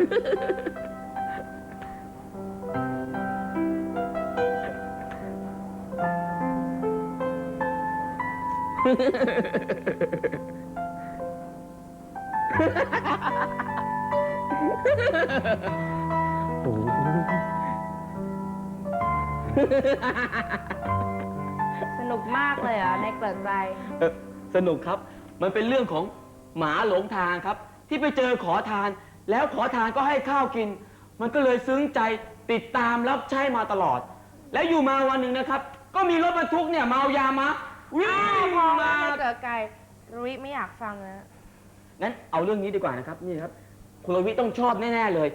โอ้สนุกมากเลยอะในเปิดใจสนุกครับ มันเป็นเรื่องของหมาหลงทางครับ ที่ไปเจอขอทาน แล้วขอทานก็ให้ข้าวกิน มันก็เลยซึ้งใจติดตามรับใช้มาตลอด แล้วอยู่มาวันหนึ่งนะครับ ก็มีรถบรรทุกเนี่ยเมายามาวิ่อ้าวงพอมาแล้วในเกิดไก่รุ้ยไม่อยากฟังแล้วงั้นเอาเรื่องนี้ดีกว่านะครับนี่ครับคุณรวิต้องชอบแน่ๆเลย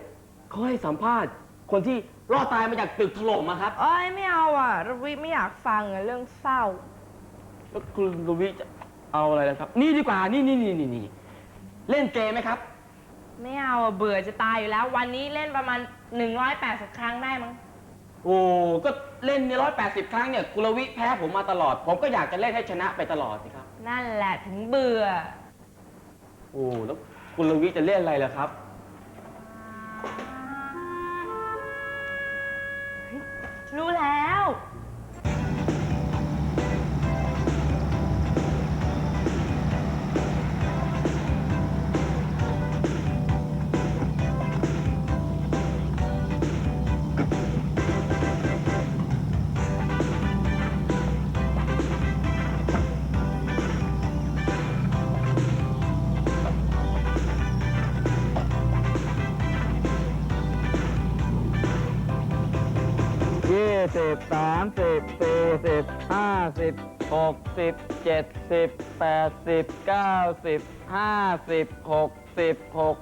เขาให้สัมภาษณ์ คนที่รอดตายมาจากตึกถล่มมาครับ เอ้ยไม่เอาอะรุ้ยไม่อยากฟังอะเรื่องเศร้า แล้วคุณรวิจะเอาอะไรล่ะครับ นี่ดีกว่านี่นี่นี่นี่นี่เล่นเกมไหมครับ ไม่เอาอะเบื่อจะตายอยู่แล้ว วันนี้เล่นประมาณ 180 ครั้งได้มั้ง โอ้ก็เล่นในร้อยแปดสิบครั้งเนี่ยคุณรวิแพ้ผมมาตลอด ผมก็อยากจะเล่นให้ชนะไปตลอดสิครับ นั่นแหละถึงเบื่อ โอ้แล้วคุณรวิจะเล่นอะไรล่ะครับ สิบสามสิบสี่สิบห้าสิบหกสิบเจ็ดสิบแปดสิบเก้าสิบห้าสิบหกสิบหก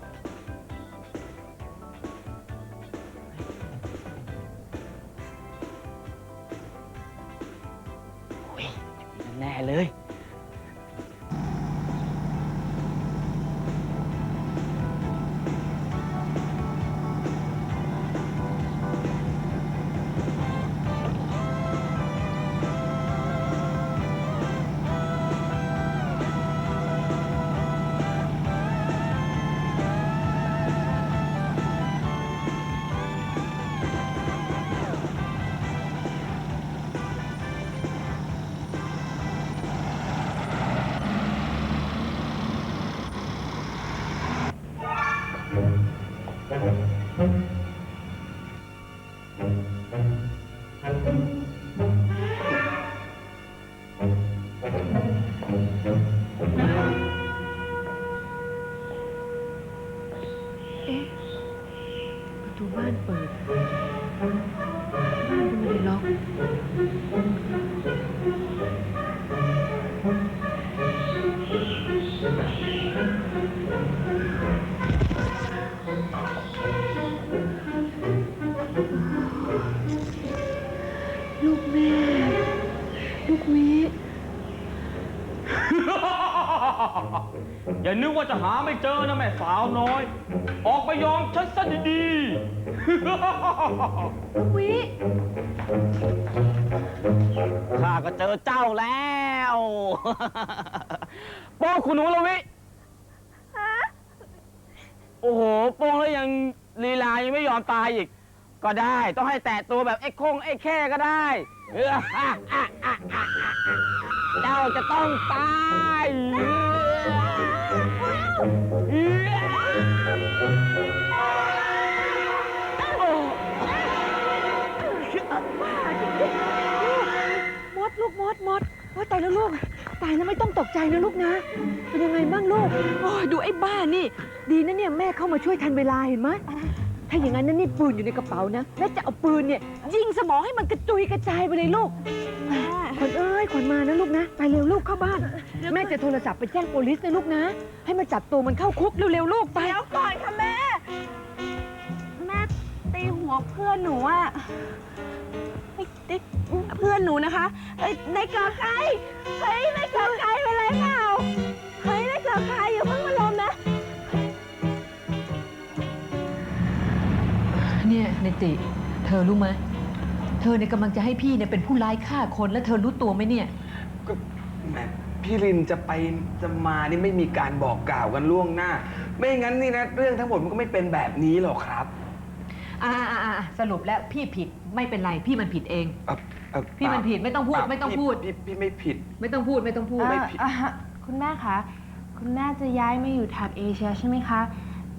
าวน้อย ออกไปยอมฉันซะดีลูกวิๆข้าก็เจอเจ้าแล้วโป้งคุณหนูละวิ โอ้โหโป้งแล้วยังลีลายังไม่ยอมตายอีก ก็ได้ต้องให้แตะตัวแบบไอ้โค้งไอ้แค่ก็ได้เออเจ้าจะต้องตาย ลูกมดมดโอ้ยตายแล้วลูก ตายแล้วไม่ต้องตกใจนะลูกนะ เป็นยังไงบ้างลูก โอ้ยดูไอ้บ้านี่ ดีนะเนี่ยแม่เข้ามาช่วยทันเวลาเห็นไหมถ้าอย่างนั้นนะนี่ปืนอยู่ในกระเป๋านะแม่จะเอาปืนเนี่ยยิงสมองให้มันกระจุยกระจายไปเลยลูกขวัญเอ้ยขวัญมานะลูกนะ ไปเร็วลูกเข้าบ้าน แม่จะโทรศัพท์ไปแจ้งโปลิสนะลูกนะ ให้มาจับตัวมันเข้าคุกเร็วๆลูกไป เดี๋ยวก่อนค่ะแม่ แม่ตีหัวเพื่อนหนูอะ เฮ้ยติ๊กเพื่อนหนูนะคะเอ้ยในเกลือไก่เฮ้ยในเกลือไก่เป็นไรเปล่าเฮ้ยในเกลือไก่อย่าเพิ่งมาลมนะเนี่ยเนติ เธอรู้ไหมเธอเนี่ยกำลังจะให้พี่เนี่ยเป็นผู้ร้ายฆ่าคนแล้วเธอรู้ตัวไหมเนี่ย ก็แหมพี่รินจะไปจะมานี่ไม่มีการบอกกล่าวกันล่วงหน้า ไม่งั้นนี่นะเรื่องทั้งหมดมันก็ไม่เป็นแบบนี้หรอกครับ อ่าอ่าอ่าสรุปแล้วพี่ผิดไม่เป็นไรพี่มันผิดเอง เอ่อเอ่อพี่มันผิดไม่ต้องพูดเปล่าไม่ต้องพี่พูด พี่พี่ไม่ผิด ไม่ต้องพูดไม่ต้องพูด ไม่เอ่อผิด อะฮะคุณแม่คะ คุณแม่จะย้ายมาอยู่แถบเอเชียใช่ไหมคะ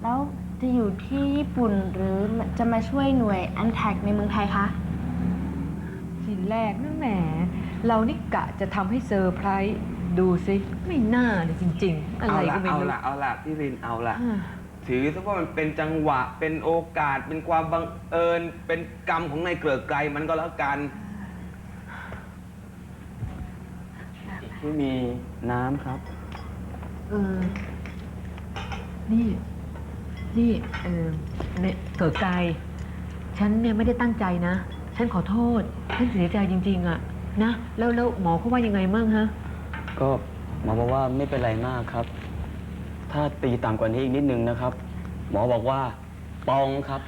แล้วจะอยู่ที่ญี่ปุ่นหรือจะมาช่วยหน่วยอันแทกในเมืองไทยคะ ทีแรกนั่นแหมเรานี่กะจะทำให้เซอร์ไพรส์ดูสิไม่น่าเลยจริง ๆ อะไรเอาก็ละไม่เอารู้ละเอาละพี่รินเอาละ อ่า ถือซะว่ามันเป็นจังหวะเป็นโอกาสเป็นความบังเอิญ เป็นกรรมของนายเกลือไกลมันก็แล้วกันที่มีน้ำครับ เออ นี่ นี่ เออเนี่ยเกิดไกล ฉันเนี่ยไม่ได้ตั้งใจนะ ฉันขอโทษ ฉันเสียใจจริง ๆอะนะ แล้วแล้วหมอเขาว่ายังไงมั่งฮะ ก็หมอบอกว่าไม่เป็นไรมากครับ ถ้าตีต่ำกว่านี้อีกนิดนึงนะครับ หมอบอกว่าปองครับ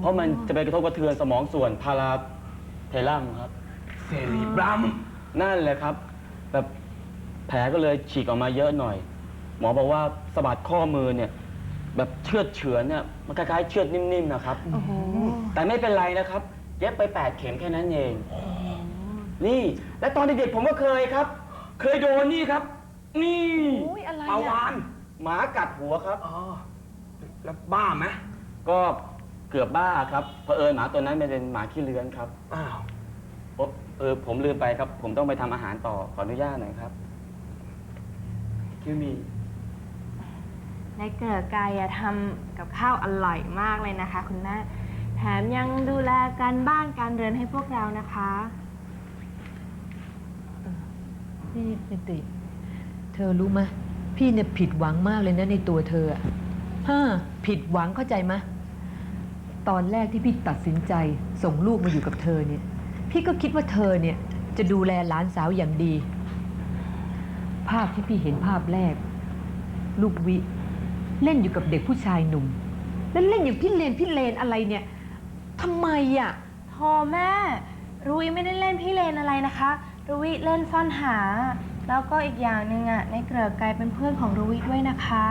เพราะมันจะไปกระทบกระเทือนสมองส่วนพาราเทลัมครับ เซรีบรัมนั่นแหละครับ แบบแผลก็เลยฉีกออกมาเยอะหน่อย หมอบอกว่าสะบัดข้อมือเนี่ย แบบเชือดเฉือนเนี่ยมันคล้ายๆเชือดนิ่มๆนะครับ โอ้โหแต่ไม่เป็นไรนะครับ เย็บไป8เข็มแค่นั้นเอง นี่ และตอนเด็กๆผมก็เคยครับ เคยโดนนี่ครับ นี่ อุ้ยอะไรปาวาอะน หมากัดหัวครับ อ๋อแล้วบ้าไหมก็เกือบบ้าครับเผอิญหมาตัวนั้นเป็นหมาขี้เลื้อนครับอ้าวโอ๊ะเออผมลืมไปครับ ผมต้องไปทำอาหารต่อขออนุญาตหน่อยครับคิวมีในเกิดกายอะทำกับข้าวอร่อยมากเลยนะคะ คุณแม่ แถมยังดูแลการบ้านการเรือนให้พวกเรานะคะนี่เป็นติเธอรู้ไหมย พี่เนี่ยผิดหวังมากเลยนะในตัวเธออะฮะผิดหวังเข้าใจไหมตอนแรกที่พี่ตัดสินใจส่งลูกมาอยู่กับเธอเนี่ย พี่ก็คิดว่าเธอเนี่ยจะดูแลหลานสาวอย่างดี ภาพที่พี่เห็นภาพแรก ลูกวิ เล่นอยู่กับเด็กผู้ชายหนุ่ม แล้วเล่นอย่างพี่เลนพี่เลนอะไรเนี่ยทำไมอะ พอแม่ รุยไม่ได้เล่นพี่เลนอะไรนะคะ รุยเล่นซ่อนหา แล้วก็อีกอย่างหนึ่งอะในเกลือกลายเป็นเพื่อนของรุยด้วยนะคะ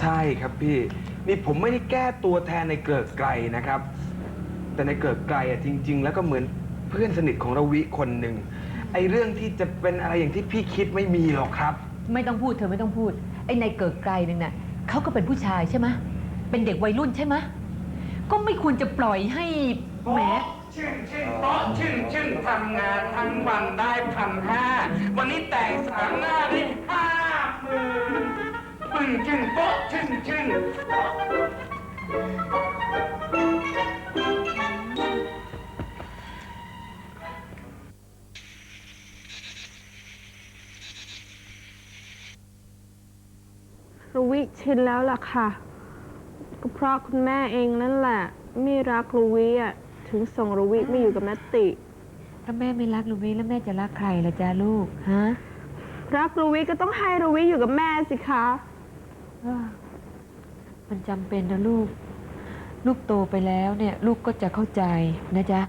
ใช่ครับพี่ นี่ผมไม่ได้แก้ตัวแทนในเกลือไกลนะครับ แต่ในเกลือไกลอะจริง ๆ แล้วก็เหมือนเพื่อนสนิทของเราวิคนหนึ่งไอ้เรื่องที่จะเป็นอะไรอย่างที่พี่คิดไม่มีหรอกครับ ไม่ต้องพูดเธอไม่ต้องพูด ไอ้ในเกิดไกลนึงน่ะเขาก็เป็นผู้ชายใช่ไหมเป็นเด็กวัยรุ่นใช่ไหมก็ไม่ควรจะปล่อยให้แหม ชื่นชื่นเพราะชื่นชื่นทำงานทั้งวันได้พันห้าวันนี้แต่งสามหน้าได้ห้าหมื่นปึ้งชื่นโป๊ะชื่นชื่นรุวิชินแล้วล่ะค่ะ ก็เพราะคุณแม่เองนั่นแหละ ไม่รักรุวิอะ ถึงส่งรุวิมาอยู่กับนัตติ ถ้าแม่ไม่รักลูกวิแล้วแม่จะรักใครล่ะจ้าลูกฮะรักรุวิก็ต้องให้รุวิอยู่กับแม่สิคะมันจำเป็นนะลูก ลูกโตไปแล้วเนี่ยลูกก็จะเข้าใจนะจ๊ะ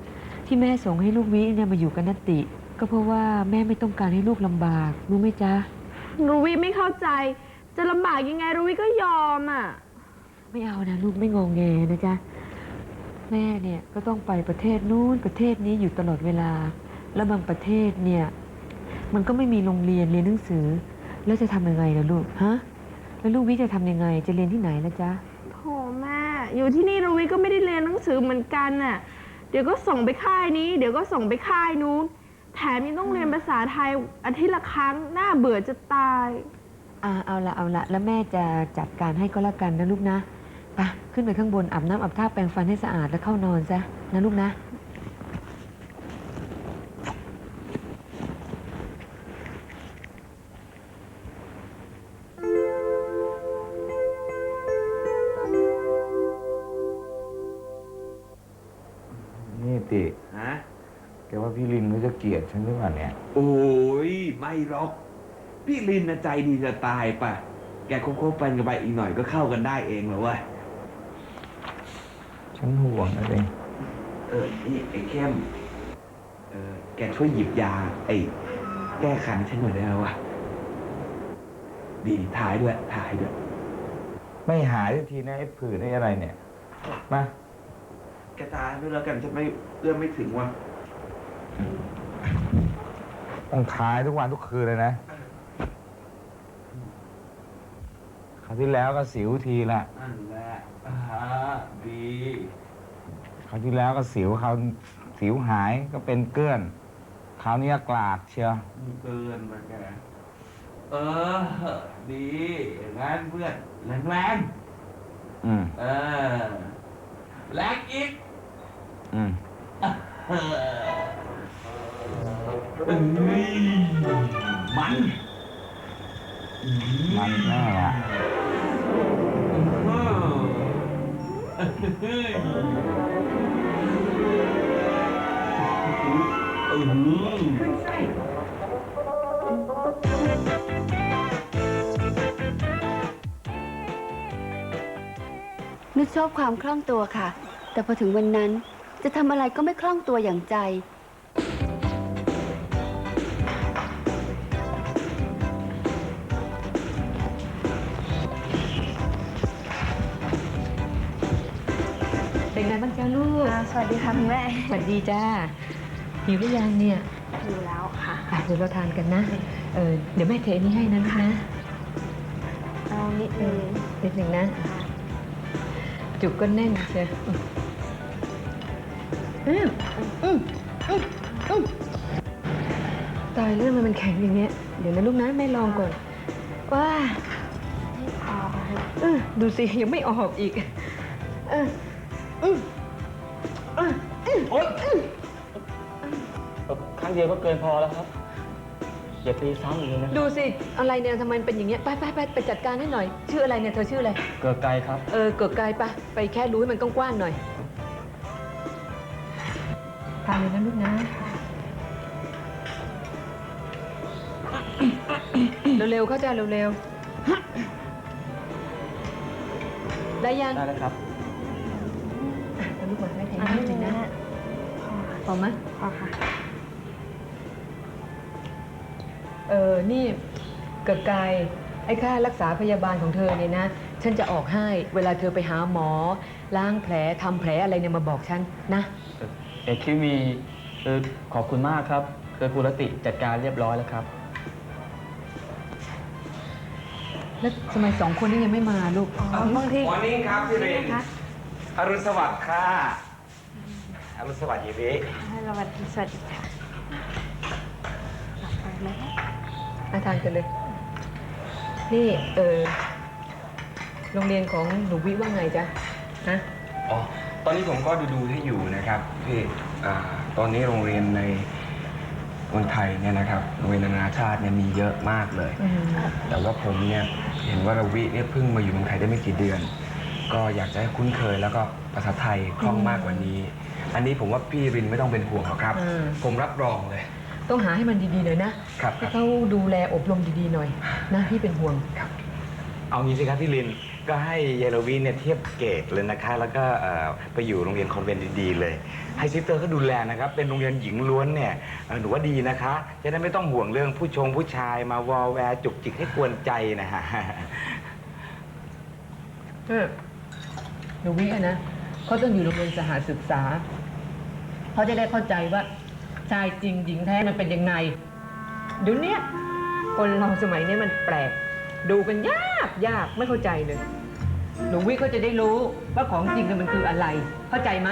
ที่แม่ส่งให้ลูกวิเนี่ยมาอยู่กับนตติ ก็เพราะว่าแม่ไม่ต้องการให้ลูกลำบากรู้ไหมจ๊ะ รุวิไม่เข้าใจ จะลำบากยังไงรุวิก็ยอมอะ ไม่เอานะลูกไม่งงแงนะจ๊ะ แม่เนี่ยก็ต้องไปประเทศนู้นประเทศนี้อยู่ตลอดเวลา แล้วบางประเทศเนี่ยมันก็ไม่มีโรงเรียนเรียนหนังสือ แล้วจะทำยังไงล่ะลูกฮะแล้วลูกวิจะทำยังไงจะเรียนที่ไหนล่ะจ๊ะโถแม่อยู่ที่นี่รุวิก็ไม่ได้เรียนหนังสือเหมือนกันน่ะเดี๋ยวก็ส่งไปค่ายนี้ เดี๋ยวก็ส่งไปค่ายนู้น แถมยังต้องเรียนภาษาไทยอาทิตย์ละครั้งน่าเบื่อจะตาย อ่าเอาละเอาละแล้วแม่จะจัดการให้ก็แล้วกันนะลูกนะ ไปขึ้นไปข้างบนอาบน้ำอาบท่าแปรงฟันให้สะอาดแล้วเข้านอนซะนะลูกนะ นี่ติฮะแกว่าพี่ลินเขาจะเกลียดฉันหรือเปล่าเนี่ย โอ้ยไม่หรอก พี่ลินนะใจดีจะตายป่ะ แกคบๆไปกันไปอีกหน่อยก็เข้ากันได้เองเหรอเว้ย ฉันห่วงนะเองเออนี่ไอ้เข้มเออแกช่วยหยิบยา ไอ้แก้ขันฉันหน่อยได้ไหมวะดีถ่ายด้วยถ่ายด้วย ไม่หายสักทีนะไอ้ผื่นไอ้อะไรเนี่ย มา แกตายด้วยแล้วกันจะไม่เอื้อมไม่ถึงว่ะต้องทายทุกวันทุกคืนเลยนะ คราวที่แล้วก็สิวทีละนั่นแหละ อ่าดี คราวที่แล้วก็สิวคราวสิวหายก็เป็นเกลื้อน คราวนี้กลากเชียว เกินไปแกเออ ดีอย่างนั้นเพื่อนแรงแรงอืม ๆเออแรงอีก อืมเออเอ้ยมัน มันแน่อะ นุชชอบความคล่องตัวค่ะ แต่พอถึงวันนั้นจะทำอะไรก็ไม่คล่องตัวอย่างใจ บ้างจ้าลูก สวัสดีค่ะคุณแม่ สวัสดีจ้าหิวหรือยังเนี่ยอยู่แล้วค่ะอะเดี๋ยวเราทานกันนะ เออเดี๋ยวแม่เทนี่ให้นะลูกนะเอานิดนึงนิดหนึ่งนะ จุกก็แน่นเชียวอืมอืมอืมอืมตายเรื่องมันมันแข็งอย่างเงี้ย เดี๋ยวนะลูกนะแม่ลองก่อน ว้าไม่พอเออดูสิยังไม่ออกอีก เอออืมเออ โอ๊ยครั้งเดียวก็เกินพอแล้วครับอย่าตีซ้ำอีกเลยนะดูสิ อะไรเนี่ยทำไมเป็นอย่างเงี้ยไปไปไปไปจัดการให้หน่อย ชื่ออะไรเนี่ยเธอชื่ออะไร เกิดไกลครับ เออเกิดไกลปะไปแค่รู้ให้มันกว้างๆหน่อยทานเลยนะลูกนะเร็วๆเข้าใจเร็วๆ ได้ยัง ได้แล้วครับ กมาให้แทนอันนินี้ดหนึ่งนะนะพอไหมพอค่ะ เออนี่เกิดไกลไอ้ค่ารักษาพยาบาลของเธอเนี่ยนะ ฉันจะออกให้เวลาเธอไปหาหมอ ล้างแผลทำแผลอะไรเนี่ยมาบอกฉันนะ เอกคิวีคือขอบคุณมากครับคือคุณรติจัดการเรียบร้อยแล้วครับ แล้วทำไมสองคนนี้ยังไม่มาลูก บางทีมอร์นิ่งครับพี่เรนคะ อรุณสวัสดิ์ค่ะ อรุณสวัสดิ์ยีวิให้เราวันสวัสดีค่ะไปไหมมาทานกันเลย นี่เออโรงเรียนของหนูวิว่าไงจ๊ะฮะอ๋อ ตอนนี้ผมก็ดูดูให้อยู่นะครับพี่อ่าตอนนี้โรงเรียนในเมืองไทยเนี่ยนะครับ โรงเรียนนานาชาติเนี่ยมีเยอะมากเลย แต่ว่าผมเนี่ยเห็นว่าราวิเนี่ยเพิ่งมาอยู่เมืองไทยได้ไม่กี่เดือน ก็อยากจะให้คุ้นเคยแล้วก็ภาษาไทยคล่องมากกว่านี้ อันนี้ผมว่าพี่รินไม่ต้องเป็นห่วงหรอกครับ อืม ผมรับรองเลย ต้องหาให้มันดีๆหน่อยนะครับคให้รับเขาดูแลอบรมดีๆหน่อยนะพี่เป็นห่วง เอางี้สิครับพี่ลินก็ให้เยายลวีเนี่ยเทียบเกรดเลยนะคะ แล้วก็เอ่อไปอยู่โรงเรียนคอนเวนต์ดีๆเลย ให้ซิสเตอร์เขาดูแลนะครับ เป็นโรงเรียนหญิงล้วนเนี่ยเอ่อหนูว่าดีนะคะจะได้ไม่ต้องห่วงเรื่องผู้ชงผู้ชายมาวอลแวร์จุกจิกให้กวนใจนะฮะ เออ หนูวิอะนะเขาต้องอยู่โรงเรียนสหศึกษาเขาจะได้เข้าใจว่าชายจริงหญิงแท้มันเป็นยังไงเดี๋ยวเนี้ยคนเราสมัยนี้มันแปลก ดูกันยากยากไม่เข้าใจเลยหนูวิเขาจะได้รู้ว่าของจริงมันคืออะไร เข้าใจไหม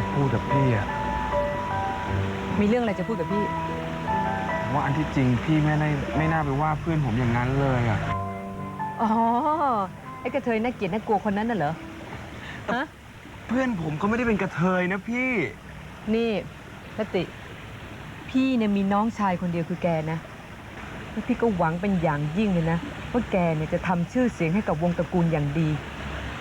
จะพูดกับพี่อะมีเรื่องอะไรจะพูดกับพี่ ว่าอันที่จริงพี่ไม่ได้ไม่น่าไปว่าเพื่อนผมอย่างนั้นเลยอะอ๋อ ไอ้กระเทยน่าเกลียดน่ากลัวคนนั้นน่ะเหรอ ฮะ เพื่อนผมก็ไม่ได้เป็นกระเทยนะพี่ นี่นติ พี่เนี่ยมีน้องชายคนเดียวคือแกนะ แล้วพี่ก็หวังเป็นอย่างยิ่งเลยนะ ว่าแกเนี่ยจะทำชื่อเสียงให้กับวงตระกูลอย่างดี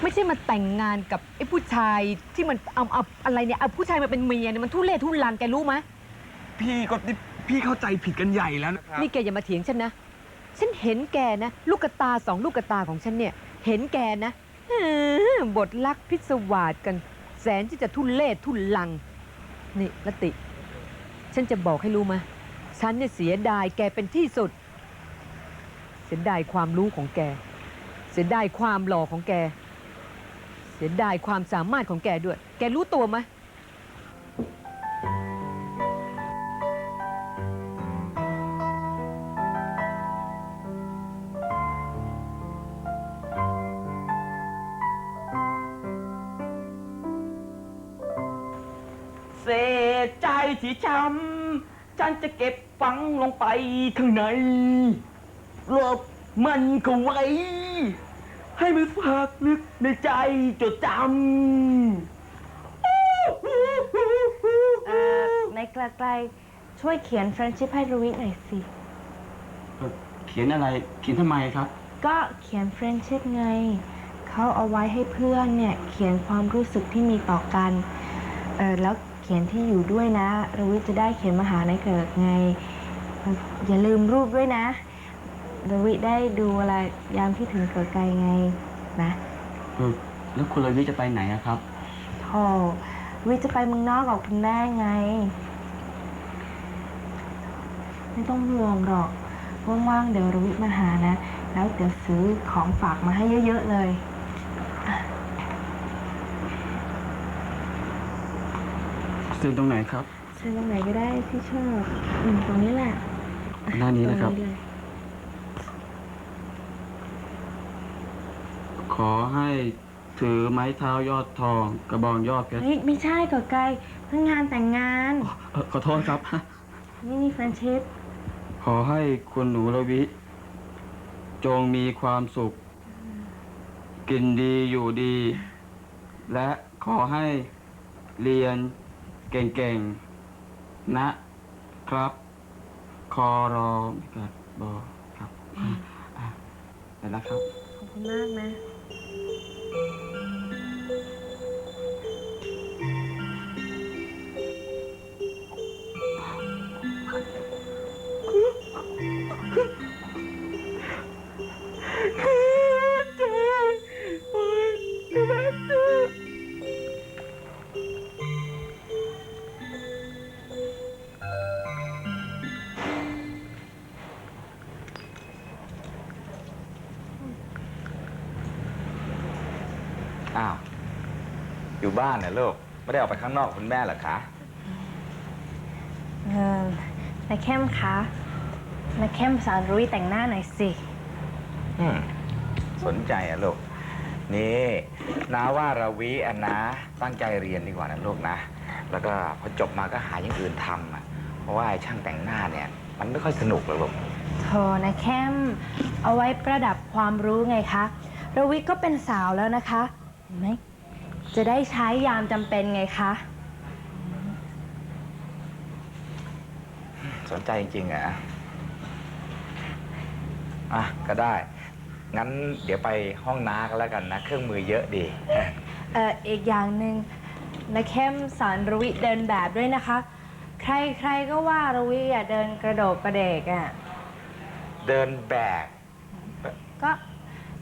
ไม่ใช่มาแต่งงานกับไอ้ผู้ชายที่มันเอาเอาอะไรเนี่ยเอาผู้ชายมาเป็นเมียเนี่ยมันทุเรศทุลังแกรู้ไหมพี่ก็นี่พี่เข้าใจผิดกันใหญ่แล้วนะครับนี่แกอย่ามาเถียงฉันนะ ฉันเห็นแกนะลูกกระตาสองลูกกระตาของฉันเนี่ย เห็นแกนะเออบทลักพิศวาสกัน แสนที่จะทุเลศทุลัง นี่ละติ ฉันจะบอกให้รู้ไหมฉันเนี่ยเสียดายแกเป็นที่สุด เสียดายความรู้ของแก เสียดายความหล่อของแก เสียดายความสามารถของแกด้วย แกรู้ตัวไหมเศษใจที่ช้ำฉันจะเก็บฝังลงไปข้างในรบมันก็ไว้ ให้มันฝากลึกในใจจดจำเอ่อในไกลๆช่วยเขียน friendship ให้รวิหน่อยสิเขียนอะไรเขียนทำไมครับ ก็เขียน friendship ไง เขาเอาไว้ให้เพื่อนเนี่ย เขียนความรู้สึกที่มีต่อกันเออแล้วเขียนที่อยู่ด้วยนะรวิจะได้เขียนมาหาในเกิดไงเอ่ออย่าลืมรูปด้วยนะ รวิได้ดูอะไรยามที่ถึงเกิดไกลไงนะแล้วคุณระวิจะไปไหนอะครับ โธ่รวิจะไปเมืองนอกกับคุณแม่ไง ไม่ต้องห่วงหรอก ว่างๆ เดี๋ยวรวิมาหานะ แล้วเดี๋ยวซื้อของฝากมาให้เยอะๆเลยเซ็นตรงไหนครับเชิญตรงไหนก็ได้ที่ชอบอืมตรงนี้แหละหน้านี้นะครับ ตงเลย ขอให้ถือไม้เท้ายอดทอง กระบองยอดเพชรเฮ้ยไม่ใช่ก่อไกลเพิ่งงานแต่งงาน เอ่อขอโทษครับ นี่นี่แฟนชิพขอให้คุณหนูระวิ จงมีความสุข กินดีอยู่ดี และขอให้เรียนเก่งๆ นะครับ คอรอไม่กัดบอครับอะไปแล้วครับ ขอบคุณมากนะ Thank you. บ้านนะลูก ไม่ได้ออกไปข้างนอกกับคุณแม่เหรอคะ เออนาเข้มคะนาเข้มสอนรุ้ยแต่งหน้าหน่อยสิ อืม สนใจอะลูก นี่นาว่าราวิอะนะ ตั้งใจเรียนดีกว่านะลูกนะ แล้วก็พอจบมาก็หาอย่างอื่นทำอะเพราะว่าไอ้ช่างแต่งหน้าเนี่ย มันไม่ค่อยสนุกหรอกลูกโธนาเข้มเอาไว้ประดับความรู้ไงคะรวิก็เป็นสาวแล้วนะคะเห็นไหม จะได้ใช้ยามจำเป็นไงคะ สนใจจริงๆเหรอะอะ ก็ได้ งั้นเดี๋ยวไปห้องน้ากันแล้วกันนะ เครื่องมือเยอะดี เอ่ออีกอย่างหนึ่งนาเข้มสอนรวิเดินแบบด้วยนะคะ ใครๆก็ว่ารวิอะเดินกระโดดกระเดกอะ เดินแบบก็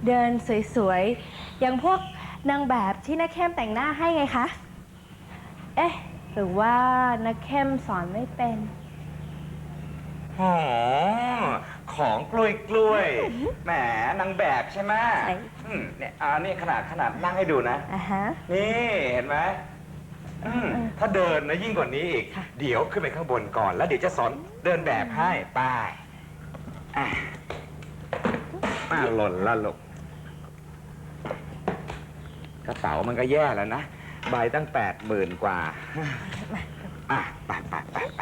เดินสวยๆ อย่างพวก นางแบบที่นักเข้มแต่งหน้าให้ไงคะ เอ๊ะ หรือว่านักเข้มสอนไม่เป็นอ๋อของกล้วยกล้วยๆแหมนางแบบใช่ไหมใช่ อืมเนี่ยอ่านี่ขนาดขนาดนั่งให้ดูนะ อะฮะ นี่เห็นไหมอืมถ้าเดินนะยิ่งกว่านี้อีก ค่ะ เดี๋ยวขึ้นไปข้างบนก่อน แล้วเดี๋ยวจะสอนเดินแบบให้ไป้ายอะมาหล่นละลูก กระเป๋ามันก็แย่แล้วนะ ใบตั้งแปดหมื่นกว่า อะไปไปไปไป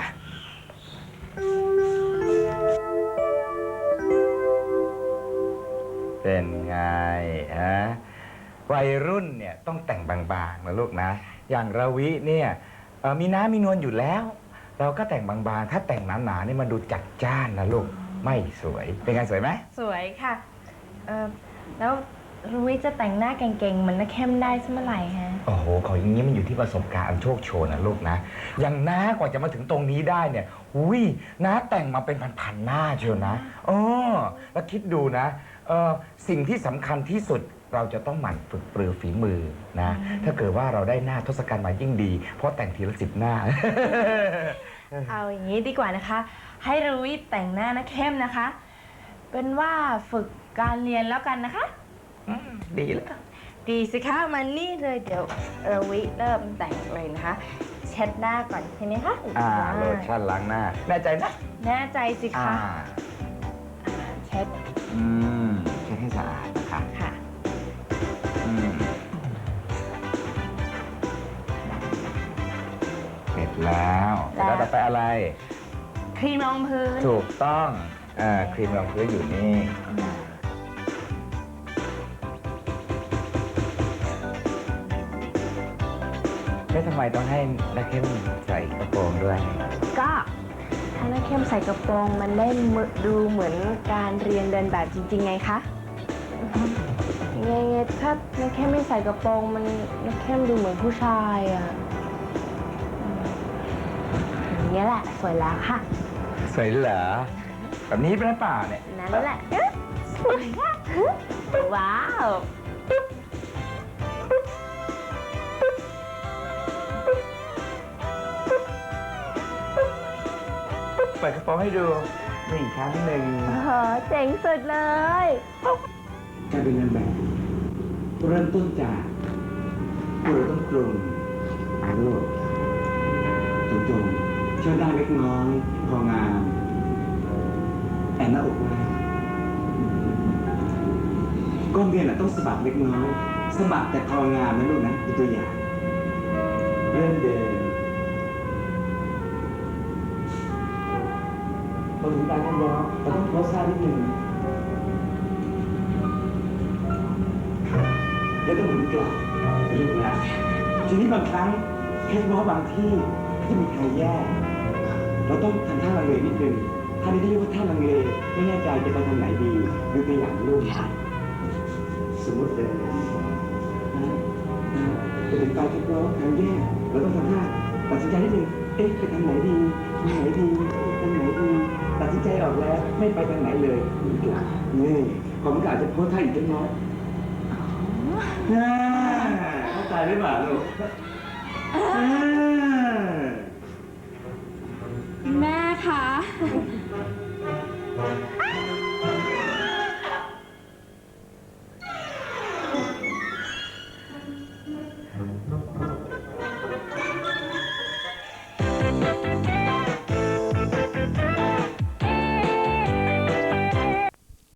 เป็นไงฮะ วัยรุ่นเนี่ยต้องแต่งบางๆนะลูกนะ อย่างราวิเนี่ยเอ่อมีน้ำมีนวลอยู่แล้ว เราก็แต่งบางๆ ถ้าแต่งหนาๆนี่มันดูจัดจ้านนะลูก ไม่สวย เป็นไงสวยไหม สวยค่ะ เออแล้ว รุ้ยจะแต่งหน้าเก่งๆเหมือนนักเข้มได้สักเมื่อไหร่ฮะ โอ้โห ของอย่างนี้มันอยู่ที่ประสบการณ์อันโชคโชนนะลูกนะ อย่างน้ากว่าจะมาถึงตรงนี้ได้เนี่ยอุ้ยน้าแต่งมาเป็นพันๆหน้าเชียวนะเออแล้วคิดดูนะเออสิ่งที่สำคัญที่สุดเราจะต้องหมั่นฝึกปรือฝีมือนะ ถ้าเกิดว่าเราได้หน้าทศกัณฐ์มายิ่งดี เพราะแต่งทีละสิบหน้า เอาอย่างนี้ดีกว่านะคะ ให้รุ้ยแต่งหน้านักเข้มนะคะ เป็นว่าฝึกการเรียนแล้วกันนะคะ ดีแล้ว ดีสิคะมันนี่เลยเดี๋ยวรุ้ยเริ่มแต่งเลยนะคะ เช็ดหน้าก่อนใช่ไหมคะอ่าได้โลชั่นล้างหน้า แน่ใจนะ แน่ใจสิอ่า คะเช็ดอืมเช็ดให้สะอาดนะคะค่ะ อืมเสร็จแล้วเสร็จแล้วต่อไปอะไร ครีมรองพื้นถูกต้อง อ่า ครีมรองพื้นอยู่นี่ แล้วทำไมต้องให้นักเข้มใส่กระโปรงด้วยก็ถ้านักเข้มใส่กระโปรงมันได้มือดูเหมือนการเรียนเดินแบบจริง ๆ ไงคะไงไงถ้านักเข้มไม่ใส่กระโปรงมันนักเข้มดูเหมือนผู้ชายอะอืมอย่างนี้ยแหละสวยแล้วค่ะ สวยเหรอแบบนี้เป็นหรือเปล่าเนี่ย นั่นแหละสวยค่ะว้าว ปิดกระโปรงให้ดูนี่อีกครั้งหนึ่งโอ้โหเจ๋งสุดเลย การเป็นนางแบบเริ่มต้นจากตัวต้องตรงอาโลกตรงตรงๆเชื่อได้เล็กน้อยพองามแอนหน้าอกไว้ก้อนเรียนน่ะต้องสะบัดเล็กน้อยสะบัดแต่คองามนะลูกนะเป็นตัวอย่างเริ่มเดิน พอถึงการนั่งร้องเราต้องโพสท่านิดหนึ่งแล้วก็หมุนกลับลูกนะทีนี้บางครั้งแค่ว่าบางที่ที่มีใครแย่เราต้องทำท่าลังเลนิดนึงท่านี้เรียกว่าท่าลังเลไม่แน่ใจจะไปทางไหนดีดูตัวอย่างลูกสมมติเดินนะจะถึงปลายที่ร้องทางแย่เราต้องทำท่าตัดสินใจนิดนึงเอ๊ะไปทางไหนดีทางไหนดีทางไหนดี ตัดสินใจออกแล้วไม่ไปทางไหนเลยหมุนกลับนี่ผมก็อาจจะโพสท่าอีกเล็กน้อยน่าเข้าใจหรือเปล่าลูกอ่าแม่คะอ